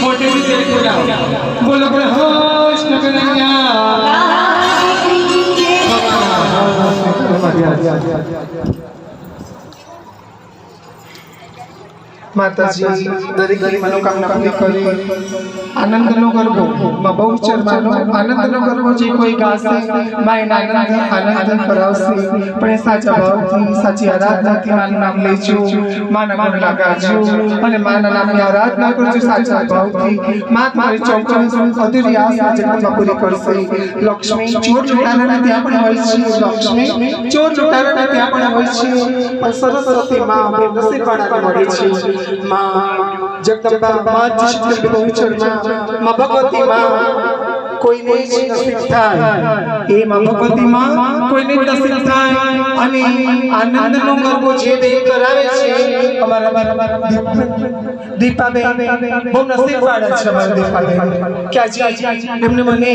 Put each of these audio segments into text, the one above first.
મોટી રીતે બોલાવો બોલો બોલો કૃષ્ણ માતાજી દરેકની મનોકામના પૂરી કરી. બહુ ચર્ચાનો આનંદનો ગરબો જે કોઈ ગાશે, માં એના આનંદ કરાવશે. પણ સાચા ભાવથી, સાચી આરાધનાથી માનું નામ લેજો. માના ગુણ લગાજો અને માના નામની આરાધના કરજો સાચા ભાવથી. મા તમારી ચોક્કસ પૂરી કરશે. લક્ષ્મી, ચોર લૂંટારાના ત્યાં પણ હોય છે. લક્ષ્મી, ચોર લૂંટારાના ત્યાં પણ હોય છે. પણ સરસ્વતી માં આપણે નસીબવાળાને મળે છે. માં જગદંબા માં શીતલ બહુચરમાં માં ભગવતી માં કોઈને નસીબ થાય. એ માં ભગવતી માં કોઈને નસીબ થાય. અને આનંદનો ગરબો જે બે કરાવે છે, અમારા દીપાબેન, બહુ નસીબવાળા છે અમારા દીપાબેન. કે આજે એમને મને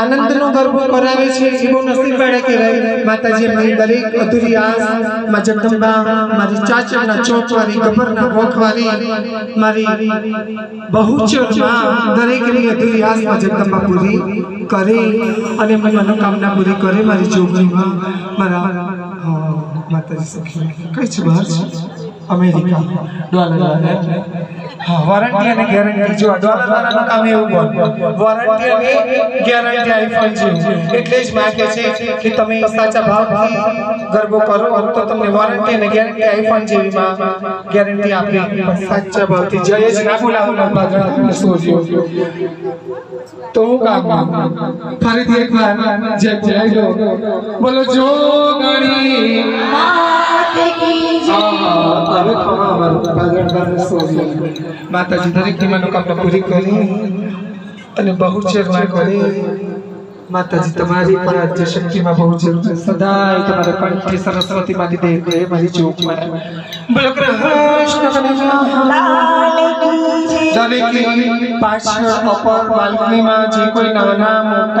આનંદનો ગરબો કરાવે છે, એ બહુ નસીબવાળા કહેવાય માતાજી મારી દરેક અધૂરી આસમાં જગદંબા, મારી ચાચરના ચોકવાળી ગબરના ભોખવાળી મારી બહુચરમાં દરેકની અધૂરી આસમાં જગદંબા પૂરી. કરે અને મનોકામના પૂરી કરે મારી જોગણીમાં. મારા માતાજી સખી કઈ છે બહાર? અમેરિકા. ડોલર. હા વોરંટી અને ગેરંટી જો ડોલરવાળાનું કામ એવું બોલ. વોરંટી અને ગેરંટી આઈફોન જેવું એટલે જ માં છે કે તમે સાચા ભાવથી ગરબો કરો તો તમને વોરંટી અને ગેરંટી આઈફોન જેવીમાં ગેરંટી આપે. પણ સાચા ભાવથી. જય જ ના બોલાવો ના બાજુ સોજો. તો હું કામ ફરીથી એકવાર જય જય. બોલો, જો ગણી માતાજી દરેકની મનોકામના પૂરી કરી અને બહુ ચેરવા કરી. માતાજી તમારી પર આદ્ય શક્તિમાં બહુ જરૂર છે. સદાય તમારે કંઠે સરસ્વતી માની દે દે મારી જોગમાં બોલો કૃષ્ણ દરેકની પાછળ અપર બાલ્કનીમાં જે કોઈ નાના મોટા